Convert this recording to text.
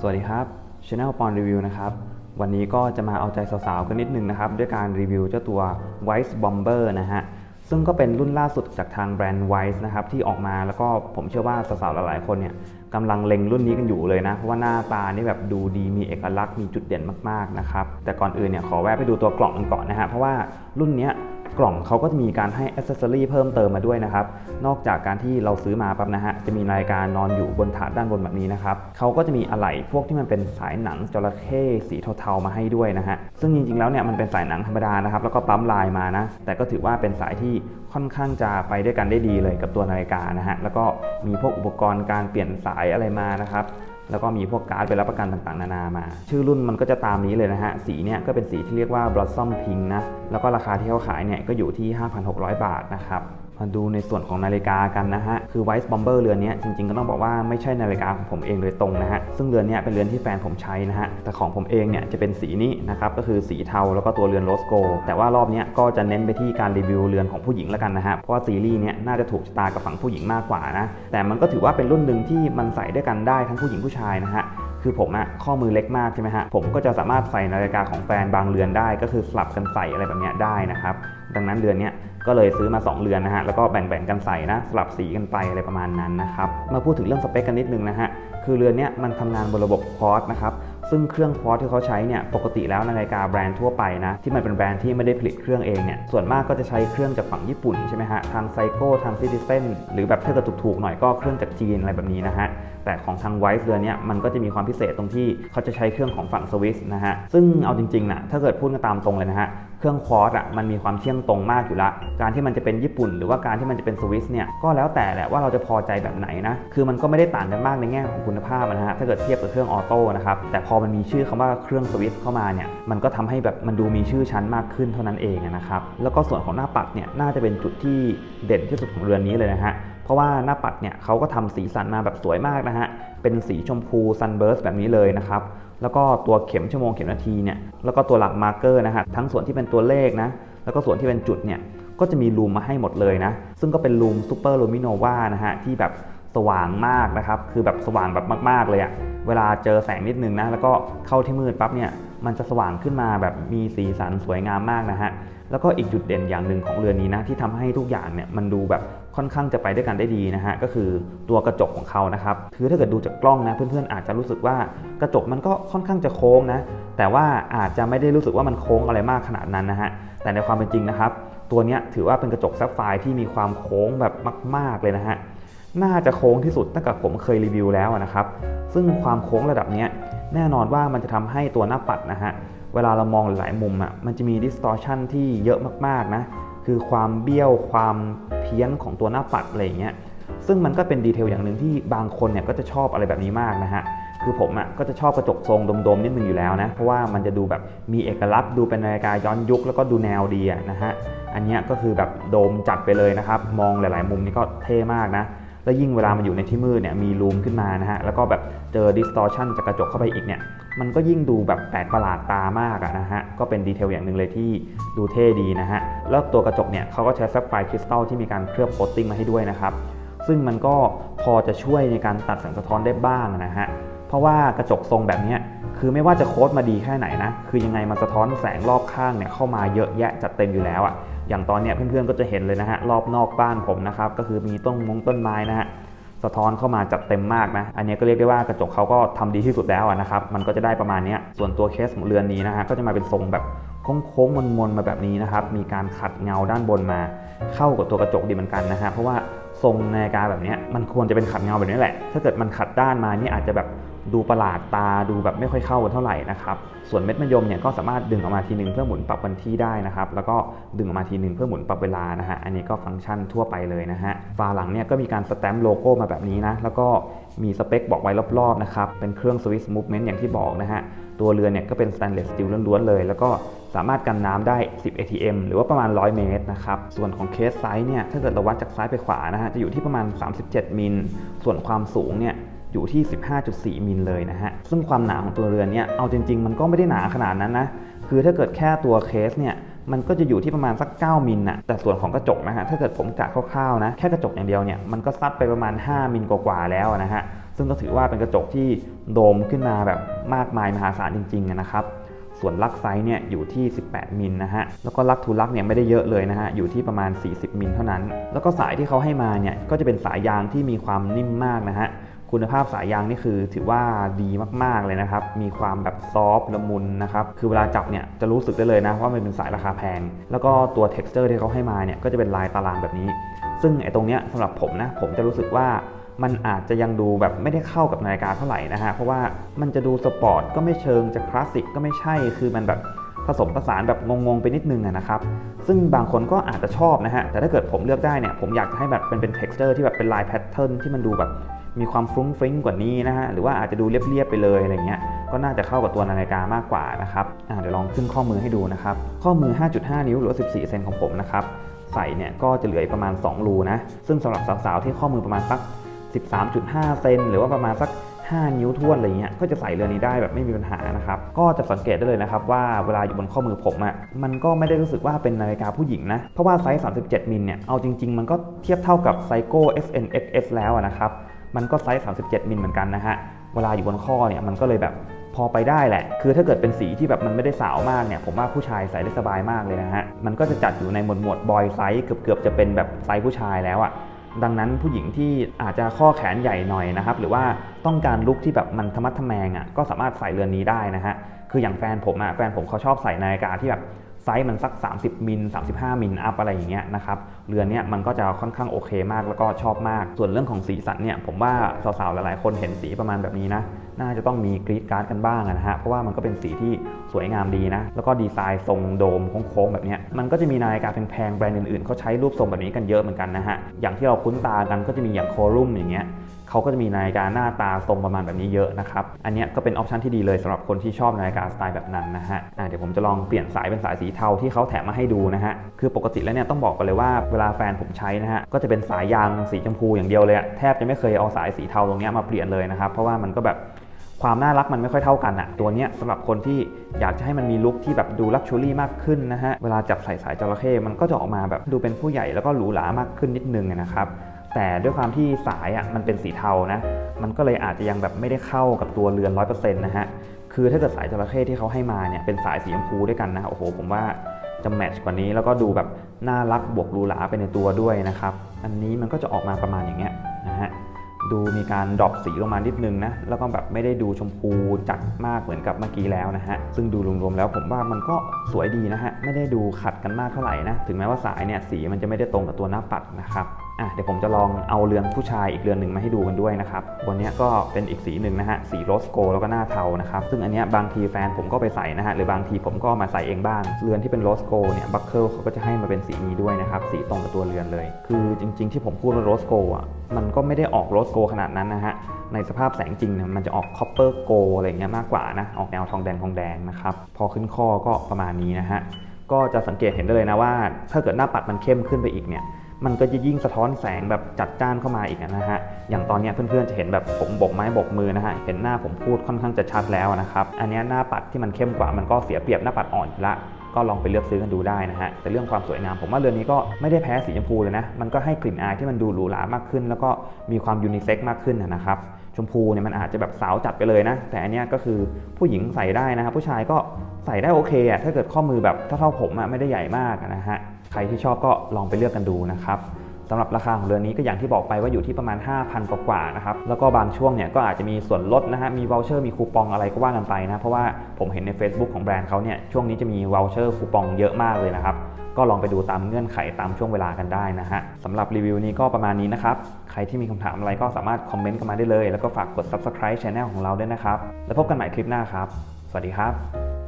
สวัสดีครับ Channel ปอนรีวิวนะครับ วันนี้ก็จะมาเอาใจสาวๆกันนิดนึงนะครับ ด้วยการรีวิวเจ้าตัว Wise Bomber นะฮะ ซึ่งก็เป็นรุ่นล่าสุดจากทางแบรนด์ Wise นะครับ ที่ออกมาแล้วก็ผมเชื่อว่าสาวๆหลายๆคนเนี่ยกำลังเล็งรุ่นนี้กันอยู่เลยนะ เพราะว่าหน้าตานี่แบบดูดีมีเอกลักษณ์มีจุดเด่นมากๆนะครับ แต่ก่อนอื่นเนี่ยขอแวะไปดูตัวกล่องกันก่อนนะฮะ เพราะว่ารุ่นเนี้ย กล่องเขาก็จะมีการให้อ c เซ s ซอรีเพิ่มเติมมาด้วยนะครับ นอกจากการที่เราซื้อมาปั๊บนะฮะ จะมีนาฬิกานอนอยู่บนถาดด้านบนแบบนี้นะครับเขาก็จะมีอะไหล่พวกที่มันเป็นสายหนังจระเข้สีเทาๆมาให้ด้วยนะฮะ ซึ่งจริงๆแล้วเนี่ยมันเป็นสายหนังธรรมดานะครับ แล้วก็ปั๊มลายมานะ แต่ก็ถือว่าเป็นสายที่ค่อนข้างจะไปด้วยกันได้ดีเลยกับตัวนาฬิกานะฮะ แล้วก็มีพวกอุปกรณ์การเปลี่ยนสายอะไรมานะครับ แล้วก็มีพวกการ์ดไปรับประกันต่างๆ นานามา ชื่อรุ่นมันก็จะตามนี้เลยนะฮะ สีเนี่ยก็เป็นสีที่เรียกว่า Blossom Pink นะ แล้วก็ราคาที่เขาขายเนี่ยก็อยู่ที่ 5,600 บาทนะครับ มาดูในส่วนของนาฬิกากันนะฮะ คือ Wise Bomber เรือนนี้จริงๆก็ต้องบอกว่าไม่ใช่นาฬิกาของผมเองโดยตรงนะฮะ ซึ่งเรือนนี้เป็นเรือนที่แฟนผมใช้นะฮะ แต่ของผมเองเนี่ยจะเป็นสีนี้นะครับ ก็คือสีเทาแล้วก็ตัวเรือนโรสโก แต่ว่ารอบนี้ก็จะเน้นไปที่การรีวิวเรือนของผู้หญิงแล้วกันนะฮะ เพราะว่าซีรีส์เนี้ยน่าจะถูกชะตากับฝั่งผู้หญิงมากกว่านะ แต่มันก็ถือว่าเป็นรุ่นหนึ่งที่มันใส่ด้วยกันได้ทั้งผู้หญิงผู้ชายนะฮะคือผมอะข้อมือเล็กมากใช่ไหมฮะผมก็จะสามารถใส่นาฬิกาของแฟนบางเรือนได้ ก็คือสลับกันใส่อะไรแบบนี้ได้นะครับดังนั้นเรือนเนี้ย ก็เลยซื้อมา 2 เรือนนะฮะแล้วก็แบ่งๆกันใส่นะสลับสีกันไปอะไรประมาณนั้นนะครับมาพูดถึงเรื่องสเปคกันนิดนึงนะฮะคือเรือนเนี้ยมันทำงานบนระบบคอร์สนะครับซึ่งเครื่องคอร์สที่เขาใช้เนี่ยปกติแล้วนาฬิกาแบรนด์ทั่วไปนะที่มันเป็นแบรนด์ที่ไม่ได้ผลิตเครื่องเองเนี่ยส่วนมากก็จะใช้เครื่องจากฝั่งญี่ปุ่นใช่ไหมฮะทางไซโก้ทางซิติเซนหรือแบบถ้าเกิดถูกๆหน่อยก็เครื่องจากจีนอะไรแบบนี้นะฮะแต่ของทางไวส์เรือนเนี้ยมันก็จะมีความพิเศษตรงที่เขาจะใช้เครื่องของฝั่งสวิสนะฮะซึ่งเอาจริงๆนะถ้าเกิดพูดกันตามตรงเลยนะฮะเครื่องคอร์สอะมันมีความเที่ยงตรงมากอยู่ละ การที่มันจะเป็นญี่ปุ่น หรือว่าการที่มันจะเป็นสวิสเนี่ยก็แล้วแต่แหละว่าเราจะพอใจแบบไหนนะ คือมันก็ไม่ได้ต่างกันมากในแง่ของคุณภาพนะฮะถ้าเกิดเทียบกับเครื่องออโต้นะครับแต่พอมันมีชื่อคำว่าเครื่องสวิสเข้ามาเนี่ยมันก็ทำให้แบบมันดูมีชื่อชั้นมากขึ้นเท่านั้นเองนะครับแล้วก็ส่วนของหน้าปัดเนี่ยน่าจะเป็นจุดที่เด่นที่สุดของเรือนนี้เลยนะฮะ เพราะว่าหน้าปัดเนี่ยเขาก็ทำสีสันมาแบบสวยมากนะฮะ เป็นสีชมพูซันเบิร์สแบบนี้เลยนะครับ แล้วก็ตัวเข็มชั่วโมงเข็มนาทีเนี่ย แล้วก็ตัวหลักมาร์เกอร์นะฮะ ทั้งส่วนที่เป็นตัวเลขนะ แล้วก็ส่วนที่เป็นจุดเนี่ย ก็จะมีลูมมาให้หมดเลยนะ ซึ่งก็เป็นลูมซูเปอร์ลูมิโนวานะฮะ ที่แบบสว่างมากนะครับ คือแบบสว่างแบบมาก ๆ เลยอะเวลาเจอแสงนิดนึงนะ แล้วก็เข้าที่มืดปั๊บเนี่ย มันจะสว่างขึ้นมาแบบมีสีสันสวยงามมากนะฮะ แล้วก็อีกจุดเด่นอย่างหนึ่งของเรือนี้นะที่ทำให้ทุกอย่างเนี่ยมันดูแบบค่อนข้างจะไปด้วยกันได้ดีนะฮะก็คือตัวกระจกของเขานะครับคือถ้าเกิดดูจากกล้องนะเพื่อนๆอาจจะรู้สึกว่ากระจกมันก็ค่อนข้างจะโค้งนะแต่ว่าอาจจะไม่ได้รู้สึกว่ามันโค้งอะไรมากขนาดนั้นนะฮะแต่ในความเป็นจริงนะครับ ตัวนี้ถือว่าเป็นกระจกแซฟไฟที่มีความโค้งแบบมาก ๆเลยนะฮะน่าจะโค้งที่สุดตั้งแต่ผมเคยรีวิวแล้วนะครับ ซึ่งความโค้งระดับนี้แน่นอนว่ามันจะทำให้ตัวหน้าปัดนะฮะ เวลาเรามองหลายมุมอะมันจะมี distortion ที่เยอะมากๆนะ คือความเบี้ยวความเพี้ยนของตัวหน้าปัดอะไรอย่างเงี้ยซึ่งมันก็เป็นดีเทลอย่างหนึ่งที่บางคนเนี่ยก็จะชอบอะไรแบบนี้มากนะฮะ คือผมอะก็จะชอบกระจกทรงโดมๆนิดนึงอยู่แล้วนะ เพราะว่ามันจะดูแบบมีเอกลักษณ์ดูเป็นนาฬิกาย้อนยุคแล้วก็ดูแนวดีะนะฮะ อันนี้ก็คือแบบโดมจัดไปเลยนะครับ มองหลาย ๆ มุมนี่ก็เท่มากนะ แล้วยิ่งเวลามันอยู่ในที่มืดเนี่ยมีรูมขึ้นมานะฮะแล้วก็แบบเจอ distortion จากกระจกเข้าไปอีกเนี่ยมันก็ยิ่งดูแบบแปลกประหลาดตามากอะนะฮะก็เป็นดีเทลอย่างหนึ่งเลยที่ดูเท่ดีนะฮะแล้วตัวกระจกเนี่ยเขาก็ใช้ซับไฟคริสตัลที่มีการเคลือบโคตติ้งมาให้ด้วยนะครับซึ่งมันก็พอจะช่วยในการตัดแสงสะท้อนได้บ้างนะฮะเพราะว่ากระจกทรงแบบนี้คือไม่ว่าจะโค้ดมาดีแค่ไหนนะ คือยังไงมันสะท้อนแสงรอบข้างเนี่ยเข้ามาเยอะแยะจัดเต็มอยู่แล้วอะ อย่างตอนเนี้ยเพื่อนๆก็จะเห็นเลยนะฮะรอบนอกบ้านผมนะครับก็คือมีต้นมงต้นไม้นะฮะสะท้อนเข้ามาจัดเต็มมากนะ อันนี้ก็เรียกได้ว่ากระจกเขาก็ทำดีที่สุดแล้วนะครับ มันก็จะได้ประมาณนี้ ส่วนตัวเคสของเรือนนี้นะฮะ ก็จะมาเป็นทรงแบบโค้งๆมนๆมาแบบนี้นะครับ มีการขัดเงาด้านบนมา เข้ากับตัวกระจกดีเหมือนกันนะฮะ เพราะว่าทรงนาฬิกาแบบนี้มันควรจะเป็นขัดเงาแบบนี้แหละ ถ้าเกิดมันขัดด้านมานี่อาจจะแบบ ดูประหลาดตาดูแบบไม่ค่อยเข้ากันเท่าไหร่นะครับ ส่วนเม็ดมะยมเนี่ยก็สามารถดึงออกมาทีนึงเพื่อหมุนปรับวันที่ได้นะครับ แล้วก็ดึงออกมาทีนึงเพื่อหมุนปรับเวลานะฮะ อันนี้ก็ฟังก์ชันทั่วไปเลยนะฮะ ฝาหลังเนี่ยก็มีการสแตมป์โลโก้มาแบบนี้นะ แล้วก็มีสเปคบอกไว้รอบๆนะครับ เป็นเครื่อง Swiss Movement อย่างที่บอกนะฮะ ตัวเรือเนี่ยก็เป็น stainless steel ล้วนๆเลย แล้วก็สามารถกันน้ำได้ 10 ATM หรือว่าประมาณ 100 เมตรนะครับ ส่วนของเคสไซส์เนี่ย ถ้าเกิดเราวัดจากซ้ายไปขวานะฮะ จะอยู่ที่ประมาณ 37 มิล ส่วนความสูงเนี่ย อยู่ที่ 15.4 มิลเลยนะฮะ ซึ่งความหนาของตัวเรือนเนี่ย เอาจริง ๆ มันก็ไม่ได้หนาขนาดนั้นนะ คือถ้าเกิดแค่ตัวเคสเนี่ย มันก็จะอยู่ที่ประมาณสัก 9 มิลน่ะแต่ส่วนของกระจกนะฮะ ถ้าเกิดผมกะคร่าวๆนะ แค่กระจกอย่างเดียวเนี่ย มันก็ซัดไปประมาณ 5 มิลกว่าๆแล้วนะฮะ ซึ่งก็ถือว่าเป็นกระจกที่โดมขึ้นมาแบบมากมายมหาศาลจริงๆนะครับส่วนลักไซส์เนี่ยอยู่ที่ 18 มิลนะฮะ แล้วก็ลักทูลักเนี่ยไม่ได้เยอะเลยนะฮะ อยู่ที่ประมาณ 40 มิลเท่านั้น แล้วก็สายที่เขาให้มาเนี่ยก็จะเป็นสายยางที่มีความนิ่มมากนะฮะ คุณภาพสายยางนี่คือถือว่าดีมากๆเลยนะครับ มีความแบบซอฟต์ละมุนนะครับ คือเวลาจับเนี่ยจะรู้สึกได้เลยนะว่ามันเป็นสายราคาแพง แล้วก็ตัว t e x t อร์ที่เขาให้มาเนี่ยก็จะเป็นลายตารางแบบนี้ ซึ่งไอ้ตรงเนี้ยสำหรับผมนะผมจะรู้สึกว่ามันอาจจะยังดูแบบไม่ได้เข้ากับนาฬิกาเท่าไหร่นะฮะ เพราะว่ามันจะดูสปอร์ตก็ไม่เชิงจะคลาสสิกก็ไม่ใช่ คือมันแบบผสมผสานแบบงงๆไปนิดนึงนะครับ ซึ่งบางคนก็อาจจะชอบนะฮะ แต่ถ้าเกิดผมเลือกได้เนี่ย ผมอยากจะให้แบบเป็นเป็น texture ที่แบบเป็นลายแพทเทิร์นที่มันดูแบบ มีความฟรุ้งฟริ้งกว่านี้นะฮะหรือว่าอาจจะดูเรียบๆไปเลยอะไรเงี้ยก็น่าจะเข้ากับตัวนาฬิกามากกว่านะครับเดี๋ยวลองขึ้นข้อมือให้ดูนะครับข้อมือ 5.5 นิ้วหรือว่า14 เซนของผมนะครับใส่เนี่ยก็จะเหลือประมาณ 2 รูนะซึ่งสำหรับสาวๆที่ข้อมือประมาณสัก 13.5 เซนหรือว่าประมาณสัก 5 นิ้วท้วนอะไรเงี้ยก็จะใส่เรือนนี้ได้แบบไม่มีปัญหานะครับก็จะสังเกตได้เลยนะครับว่าเวลาอยู่บนข้อมือผมอะ่ะมันก็ไม่ได้รู้สึกว่าเป็นนาฬิกาผู้หญิงนะเพราะว่าไซส์ 37 มิลเนี่ยเอาจริง ๆ มันก็เทียบเท่ากับไซโก้ SNXS แล้วนะครับ มันก็ไซส์ 37 มิลเหมือนกันนะฮะ เวลาอยู่บนข้อเนี่ยมันก็เลยแบบพอไปได้แหละ คือถ้าเกิดเป็นสีที่แบบมันไม่ได้สาวมากเนี่ย ผมว่าผู้ชายใส่ได้สบายมากเลยนะฮะ มันก็จะจัดอยู่ในหมวดหมวดบอยไซส์เกือบๆจะเป็นแบบไซส์ผู้ชายแล้วอะดังนั้นผู้หญิงที่อาจจะข้อแขนใหญ่หน่อยนะครับ หรือว่าต้องการลุคที่แบบมันธรรมัดทแมงอะก็สามารถใส่เรือนนี้ได้นะฮะ คืออย่างแฟนผมอะ แฟนผมเขาชอบใส่นาฬิกาที่แบบ ไซส์มันสัก 30 มิล 35 มิลอัพอะไรอย่างเงี้ยนะครับเรือนเนี้ยมันก็จะค่อนข้างโอเคมากแล้วก็ชอบมาก ส่วนเรื่องของสีสันเนี่ยผมว่าสาวๆหลายๆ คนเห็นสีประมาณแบบนี้นะน่าจะต้องมีกรีดการ์ดกันบ้างนะฮะเพราะว่ามันก็เป็นสีที่สวยงามดีนะแล้วก็ดีไซน์ทรงโดมโค้งๆแบบเนี้ยมันก็จะมีนาฬิกาแพงๆแบรนด์อื่นๆเขาใช้รูปทรงแบบนี้กันเยอะเหมือนกันนะฮะอย่างที่เราคุ้นตากันก็จะมีอย่างโคลุ่มอย่างเงี้ย เขาก็จะมีนาฬิกาหน้าตาทรงประมาณแบบนี้เยอะนะครับ อันนี้ก็เป็นออปชันที่ดีเลยสำหรับคนที่ชอบนาฬิกาสไตล์แบบนั้นนะฮะะเดี๋ยวผมจะลองเปลี่ยนสายเป็นสายสีเทาที่เขาแถมมาให้ดูนะฮะ คือปกติแล้วเนี่ยต้องบอกกันเลยว่าเวลาแฟนผมใช้นะฮะ ก็จะเป็นสายยางสีชมพูอย่างเดียวเลยอะแทบจะไม่เคยเอาสายสีเทาตรงนี้มาเปลี่ยนเลยนะครับ เพราะว่ามันก็แบบความน่ารักมันไม่ค่อยเท่ากันอะตัวเนี้ยสำหรับคนที่อยากจะให้มันมีลุคที่แบบดูลักชัวรี่มากขึ้นนะฮะ เวลาจับใส่สายจระเข้มันก็จะออกมาแบบดูเป็นผู้ใหญ่แล้วก็หรูหรามากขึ้นนิดนึงนะครับ แต่ด้วยความที่สายอะมันเป็นสีเทานะมันก็เลยอาจจะยังแบบไม่ได้เข้ากับตัวเรือน100%นต์นะฮะคือถ้าเกิดสายจระเข้ที่เขาให้มาเนี่ยเป็นสายสีชมพูด้วยกันนะโอ้โหผมว่าจะแมทช์กว่านี้แล้วก็ดูแบบน่ารักบวกรูหราไปในตัวด้วยนะครับ อันนี้มันก็จะออกมาประมาณอย่างเงี้ยนะฮะดูมีการดรอปสีลงมานิดนึงนะแล้วก็แบบไม่ได้ดูชมพูจัดมากเหมือนกับเมื่อกี้แล้วนะฮะซึ่งดูรวมๆแล้วผมว่ามันก็สวยดีนะฮะไม่ได้ดูขัดกันมากเท่าไหร่นะถึงแม้ว่าสายเนี่ยสีมันจะไม่ได้ตรงกับตัวหน้าปัดนะครับ อะเดี๋ยวผมจะลองเอาเรือนผู้ชายอีกเรือนหนึ่งมาให้ดูกันด้วยนะครับวันนี้ก็เป็นอีกสีหนึ่งนะฮะสีโรสโกแล้วก็หน้าเทานะครับซึ่งอันนี้บางทีแฟนผมก็ไปใส่นะฮะหรือบางทีผมก็มาใส่เองบ้าง เรือนที่เป็นโรสโกเนี่ยบัคเคิลเขาก็จะให้มาเป็นสีนี้ด้วยนะครับสีตรงกับตัวเรือนเลย คือจริง ๆ ที่ผมพูดว่าโรสโกอะมันก็ไม่ได้ออกโรสโกขนาดนั้นนะฮะในสภาพแสงจริงเนี่ยมันจะออกคอปเปอร์โกอะไรเงี้ยมากกว่านะออกแนวทองแดงทองแดงนะครับพอขึ้นข้อก็ประมาณนี้นะฮะก็จะสังเกตเห็นได้เลยนะว่า ถ้าเกิดหน้าปัดมันเข้มขึ้นไปอีกเนี่ย มันก็จะยิ่งสะท้อนแสงแบบจัดจ้านเข้ามาอีกนะฮะ อย่างตอนนี้เพื่อนๆจะเห็นแบบผมบกไม้บกมือนะฮะ เห็นหน้าผมพูดค่อนข้างจะชัดแล้วนะครับ อันนี้หน้าปัดที่มันเข้มกว่ามันก็เสียเปรียบหน้าปัดอ่อนอยู่ละก็ลองไปเลือกซื้อกันดูได้นะฮะ แต่เรื่องความสวยงามผมว่าเรือนนี้ก็ไม่ได้แพ้สีชมพูเลยนะ มันก็ให้กลิ่นอายที่มันดูหรูหรามากขึ้น แล้วก็มีความยูนิเซ็กซ์มากขึ้นนะครับ ชมพูเนี่ยมันอาจจะแบบสาวจัดไปเลยนะ แต่อันเนี้ยก็คือผู้หญิงใส่ได้นะครับ ผู้ชายก็ใส่ได้โอเคอะถ้าเกิดข้อมือแบบเท่าๆผมอะไม่ได้ใหญ่มากนะฮะใครที่ชอบก็ลองไปเลือกกันดูนะครับ สำหรับราคาของเรือนนี้ก็อย่างที่บอกไปว่าอยู่ที่ประมาณ 5,000 กว่าๆนะครับแล้วก็บางช่วงเนี่ยก็อาจจะมีส่วนลดนะฮะมีว o ลเชอร์มีคูปองอะไรก็ว่ากันไปนะเพราะว่าผมเห็นใน Facebook ของแบรนด์เขาเนี่ยช่วงนี้จะมีว o ลเชอร์คูปองเยอะมากเลยนะครับก็ลองไปดูตามเงื่อนไขตามช่วงเวลากันได้นะฮะสำหรับรีวิวนี้ก็ประมาณนี้นะครับ ใครที่มีคำถามอะไรก็สามารถคอมเมนต์กันมาได้เลย แล้วก็ฝากกด subscribe channel ของเราด้วยนะครับ แล้วพบกันใหม่คลิปหน้าครับ สวัสดีครับ